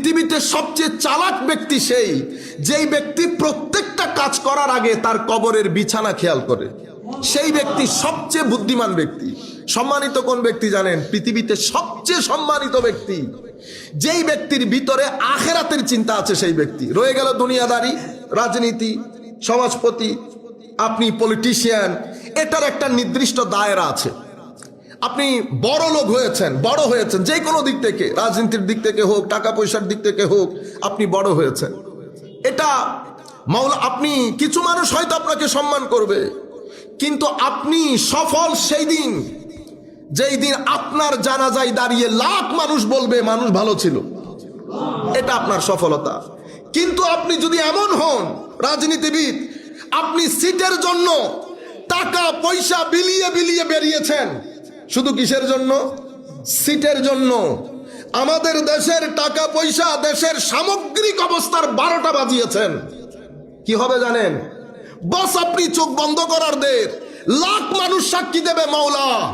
পৃথিবীতে সবচেয়ে চালাক ব্যক্তি সেই, যেই ব্যক্তি প্রত্যেকটা কাজ করার আগে তার কবরের বিছানা খেয়াল করে। সেই ব্যক্তি সবচেয়ে বুদ্ধিমান ব্যক্তি। সম্মানিত কোন ব্যক্তি জানেন? পৃথিবীতে সবচেয়ে সম্মানিত ব্যক্তি। যেই ব্যক্তির ভিতরে আখেরাতের চিন্তা আছে সেই ব্যক্তি। রয়ে গেল দুনিয়াদারি, রাজনীতি, সমাজপতি, আপনি পলিটিশিয়ান এটার একটা নির্দিষ্ট দায়রা আছে। আপনি বড় লোক হয়েছেন, বড় হয়েছেন, যে কোনো দিক থেকে, রাজনীতির দিক থেকে হোক টাকা পয়সার দিক থেকে হোক, আপনি বড় হয়েছেন। এটা মাওলা, আপনি কিছু মানুষ হয়তো আপনাকে সম্মান করবে, কিন্তু আপনি সফল সেই দিন, যেই দিন আপনার জানাজায় দাঁড়িয়ে লাখ মানুষ বলবে, মানুষ ভালো ছিল। এটা আপনার সফলতা। কিন্তু আপনি যদি এমন হন, রাজনীতিবিদ, আপনি সিটের জন্য টাকা পয়সা বিলিয়ে বিলিয়ে বেরিয়েছেন শুধু কিসের জন্য? সিটের জন্য। আমাদের দেশের টাকা পয়সা দেশের সামগ্রিক অবস্থার বারোটা বাজিয়েছেন। কি হবে জানেন? বস, আপনি চোখ বন্ধ করার দের লাখ মানুষ সাক্ষী দেবে মাওলা।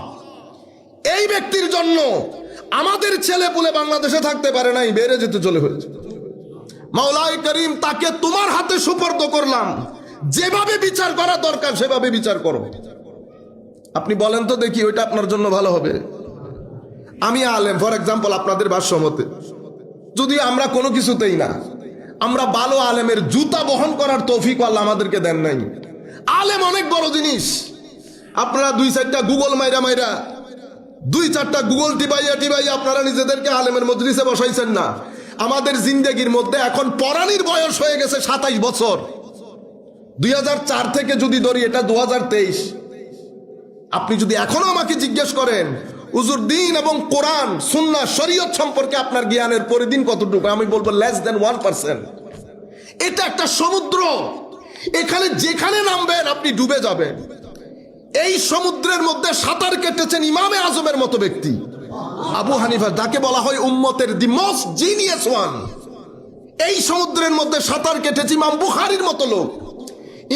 এই ব্যক্তির জন্য আমাদের ছেলে পুলে বাংলাদেশে থাকতে পারে নাই, বেড়ে যেতে চলে হয়েছে। মাওলাই করিম, তাকে তোমার হাতে সুপর্দ করলাম। যেভাবে বিচার করা দরকার, সেভাবে বিচার করো। আপনি বলেন তো দেখি ওইটা আপনার জন্য ভালো হবে। আমি আলেম ফর এক্সাম্পল আপনাদের ভাষ্য মতে যদি আমরা কোনো কিছুতেই না, আমরা ভালো আলেমের জুতা বহন করার তৌফিক আল্লাহ আমাদেরকে দেন নাই। আলেম অনেক বড় জিনিস। আপনারা দুই চারটা গুগল মাইরা মাইরা, দুই চারটা গুগল টিপাইয়া টিপাইয়া আপনারা নিজেদেরকে আলেমের মজলিসে বসাইছেন না। আমাদের জিন্দেগির মধ্যে এখন পরাণীর বয়স হয়ে গেছে সাতাইশ বছর। দুই হাজার চার থেকে যদি ধরি, এটা দু হাজার তেইশ। আপনি যদি এখনও আমাকে জিজ্ঞেস করেন উজুর দিন এবং কোরআন সুন্না শরীয়ত সম্পর্কে আপনার জ্ঞানের পরিদিন কতটুকু? আমি বলব লেস দেন ওয়ান পার্সেন্ট এটা একটা সমুদ্র। এখানে যেখানে নামবেন, আপনি ডুবে যাবেন। এই সমুদ্রের মধ্যে সাঁতার কেটেছেন ইমামে আজমের মতো ব্যক্তি। আবু হানিফা, যাকে বলা হয় উম্মতের দি মোস্ট জিনিয়াস ওয়ান। এই সমুদ্রের মধ্যে সাঁতার কেটেছে ইমাম বুহারির মতো লোক,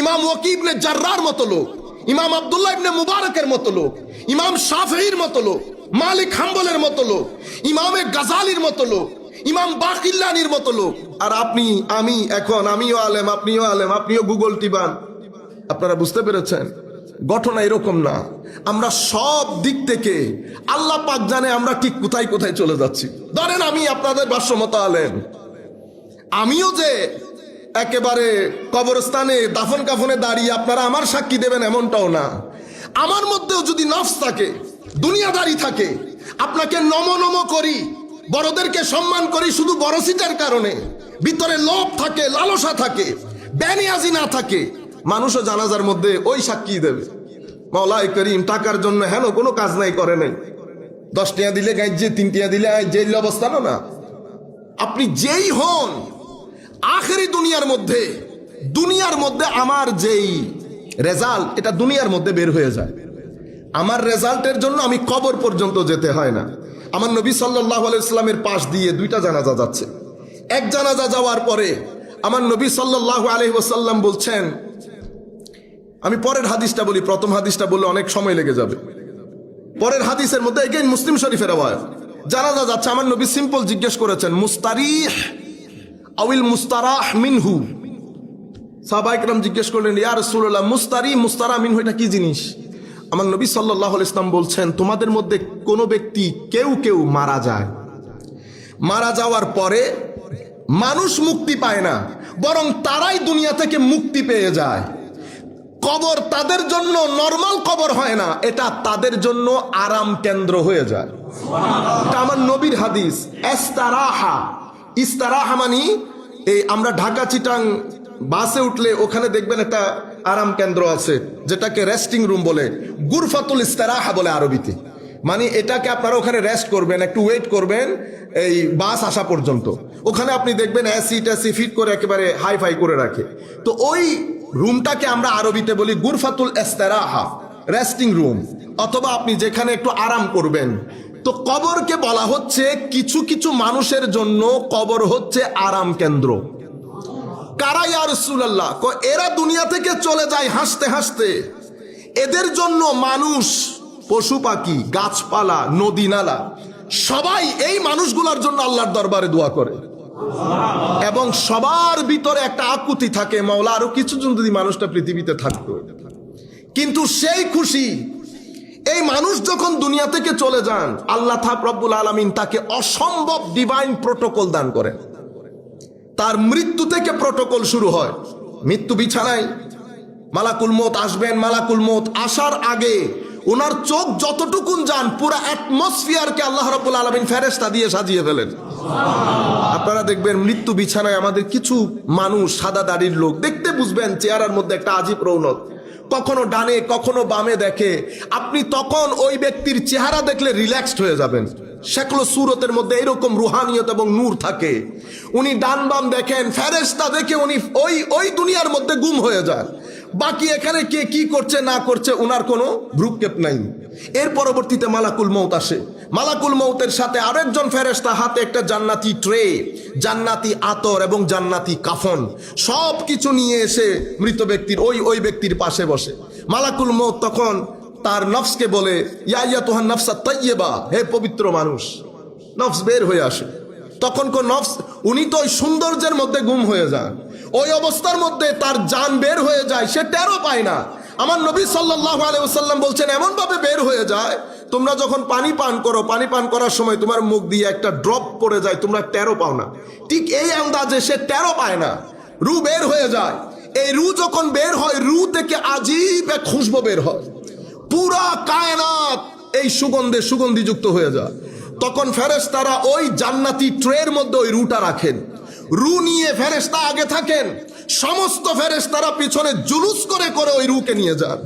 ইমাম ওয়াকিবনে জার্রার মতো লোক। ইমাম আবদুল্লাহ ইবনে মুবারকের মতো লোক, ইমাম শাফির মতো লোক, মালিক হাম্বলের মতো লোক, ইমামে গাজালির মতো লোক, ইমাম বাকিল্লানির মতো লোক। আর আপনি, আমি এখন, আমিও আলেম, আপনিও আলেম, আপনিও গুগল টিবান। আপনারা বুঝতে পেরেছেন? ঘটনা এরকম না। আমরা সব দিক থেকে আল্লাহ পাক জানে আমরা ঠিক কোথায় কোথায় চলে যাচ্ছি। ধরেন আমি আপনাদের ভাষ্যমত আলেম। আমিও যে একেবারে কবরস্থানে দাফন কাফনে দাঁড়িয়ে আপনারা আমার সাক্ষী দেবেন এমনটাও না। আমার মধ্যেও যদি নফস থাকে, দুনিয়াদারি থাকে, আপনাকে নম নম করি, বড়দেরকে সম্মান করি শুধু বড় সিটার কারণে, ভিতরে লোভ থাকে, লালসা থাকে ব্যানিয়াজি না থাকে, মানুষও জানাজার মধ্যে ওই সাক্ষী দেবে। মাওলাই করিম, টাকার জন্য হেন কোনো কাজ নাই করে নাই। দশ টিয়া দিলে গাইজে তিন টিয়া দিলে জেল অবস্থানও না। আপনি যেই হন আখেরি দুনিয়ার মধ্যে দুনিয়ার মধ্যে আমার যেই রেজাল্ট এটা দুনিয়ার মধ্যে বের হয়ে যায়। আমার রেজাল্টের জন্য আমি কবর পর্যন্ত যেতে হয় না। আমার নবী সাল্লাহ আলাইস্লামের পাশ দিয়ে দুইটা জানাজা যাচ্ছে। এক জানাজা যাওয়ার পরে আমার নবী সাল্লাহ আলহি ওসাল্লাম বলছেন, আমি পরের হাদিসটা বলি, প্রথম হাদিসটা বললে অনেক সময় লেগে যাবে। পরের হাদিসের মধ্যে এগেইন মুসলিম শরীফের আওয়াজ জানাজা যাচ্ছে, আমার নবী সিম্পল জিজ্ঞেস করেছেন, মুস্তারিহ আউিল মুস্তারাহ মিনহু। সাহবাইকরাম জিজ্ঞেস করলেন, ইয়া রসুল্লাহ মুস্তারি, মুস্তারা মিনহু, এটা কি জিনিস? আমার নবী সাল্লাহ ইসলাম বলছেন, তোমাদের মধ্যে কোনো ব্যক্তি কেউ কেউ মারা যায়। মারা যাওয়ার পরে মানুষ মুক্তি পায় না, বরং তারাই দুনিয়া থেকে মুক্তি পেয়ে যায়। কবর তাদের জন্য নর্মাল কবর হয় না, এটা তাদের জন্য আরাম কেন্দ্র হয়ে যায়। এটা আমার নবীর হাদিস, এস্তারাহা। ইস্তারাহা মানি এই আমরা ঢাকা চিটাং বাসে উঠলে ওখানে দেখবেন একটা আরাম কেন্দ্র আছে, যেটাকে রেস্টিং রুম বলে, গুরফাতুল ইস্তারাহা বলে আরবিতে। মানে এটাকে আপনারা ওখানে রেস্ট করবেন, একটু ওয়েট করবেন, এই বাস আসা পর্যন্ত। ওখানে আপনি দেখবেন অ্যাসি ট্যাসি ফিট করে একেবারে হাই ফাই করে রাখে। তো ওই রুমটাকে আমরা আরবিতে বলি গুরফাতুল এস্তারাহা রেস্টিং রুম। অথবা আপনি যেখানে একটু আরাম করবেন তো কবরকে বলা হচ্ছে কিছু কিছু মানুষের জন্য কবর হচ্ছে আরাম কেন্দ্র। কারা ইয়া রসুল্লাহ এরা দুনিয়া থেকে চলে যায় হাসতে হাসতে। এদের জন্য মানুষ পশু পাখি, গাছপালা, নদী নালা, সবাই এই মানুষগুলোর জন্য আল্লাহর দরবারে দোয়া করে। এবং সবার ভিতরে একটা আকুতি থাকে, মাওলা, আরও কিছুজন যদি মানুষটা পৃথিবীতে থাকতো। কিন্তু সেই খুশি এই মানুষ যখন দুনিয়া থেকে চলে যান, আল্লাহ রব্বুল আলমিন তাকে অসম্ভব ডিভাইন প্রোটোকল দান করেন। তার মৃত্যু থেকে প্রোটোকল শুরু হয়। মৃত্যু বিছানায় মালাকুল মত আসবেন, মালাকুল মত আসার আগে ওনার চোখ যতটুকুন যান, পুরো অ্যাটমসফিয়ারকে আল্লাহ রব্বুল আলমিন ফেরেস্তা দিয়ে সাজিয়ে ফেলেন। আপনারা দেখবেন মৃত্যু বিছানায় আমাদের কিছু মানুষ, সাদা দাড়ির লোক, দেখতে বুঝবেন চেহারার মধ্যে একটা আজীব রৌনক। কখনো ডানে, কখনো বামে দেখে, আপনি তখন ওই ব্যক্তির চেহারা দেখলে রিল্যাক্সড হয়ে যাবেন। সেগুলো সুরতের মধ্যে এরকম রুহানিয়ত এবং নূর থাকে। উনি ডান বাম দেখেন ফেরেস্তা দেখে উনি ওই ওই দুনিয়ার মধ্যে গুম হয়ে যান বাকি এখানে কে কি করছে, না করছে ওনার কোনো ভ্রুক্ষেপ নাই। এর পরবর্তীতে মালাকুল মৌত আসে। মালাকুল মৌতের সাথে আরেকজন ফেরেস্তা হাতে একটা জান্নাতি ট্রে, জান্নাতি আতর এবং জান্নাতি কাফন। সব কিছু নিয়ে এসে মৃত ব্যক্তির, ওই ওই ব্যক্তির পাশে বসে। মালাকুল মৌত তখন তার নফসকে বলে, ইয়া তোহার নফসা তৈবা হে পবিত্র মানুষ, নফস বের হয়ে আসে। তখন কো নফস, উনি তো ওই সৌন্দর্যের মধ্যে গুম হয়ে যান। ওই অবস্থার মধ্যে তার জান বের হয়ে যায়, সে টেরও পায় না। আমার নবী সাল্লাহ আলাইসাল্লাম বলছেন, এমন ভাবে বের হয়ে যায়, তোমরা যখন পানি পান করো, পানি পান করার সময় তোমার মুখ দিয়ে একটা ড্রপ পড়ে যায়, তোমরা টেরো পাও না। ঠিক এই আন্দাজে সে টেরো পায় না। রু বের হয়ে যায়। এই রু যখন বের হয়, রু থেকে আজীব এক খুশবো বের হয়। পুরা কায়নাত এই সুগন্ধে সুগন্ধিযুক্ত হয়ে যায়। তখন ফেরেশতারা ওই জান্নাতি ট্রের মধ্যে ওই রুটা রাখেন। রু নিয়ে ফেরেশতা আগে থাকেন সমস্ত ফেরেস তারা পিছনে জুলুস করে করে ওই রুকে নিয়ে যান।